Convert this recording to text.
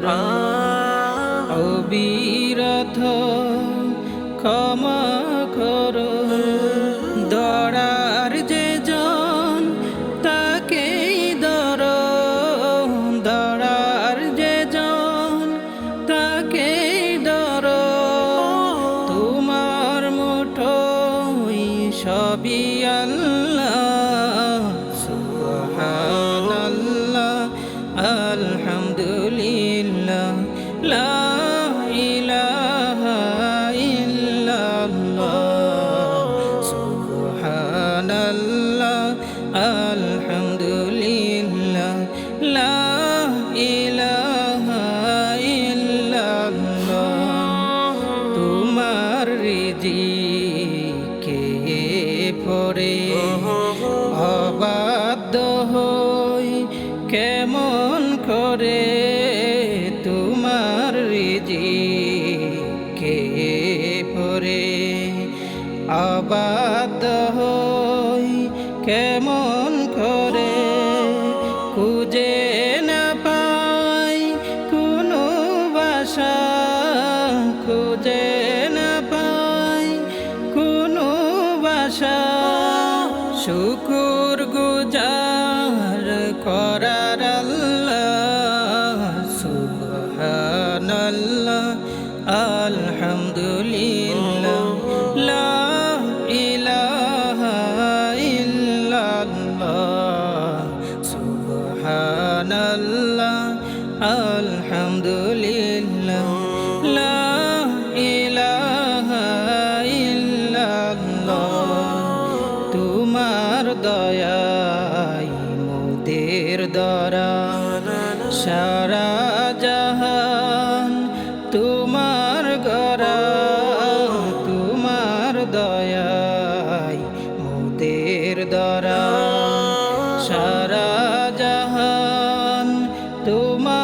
মারো অবিরত ক্ষমা করো। দরার যে জন, তাকেই ধর। দরার যে জন, তাকেই ধর। তোমার মুঠোই সবই আল্লাহ, সুবহানাল্লাহ আলহামদুলিল্লাহ সুবহানাল্লাহ আলহামদুলিল্লাহ লা তোমার হই কেমন করে তোমার রিজিকে পরে অবাধ্য কেমন করে খুঁজে না পাই কোনো বাসা। আলহামদুলিল্লাহ, লা তোমার দয়াই মোদের দরা সারা জাহান তোমার গরা তোমার দয়াই মোদের দরা সারা জাহান তোমার